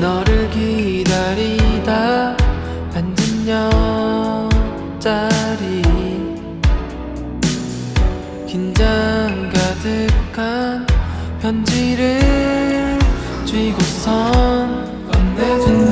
너를 기다리다 만든 옆자리. 긴장 가득한 편지를 쥐고선 건네준다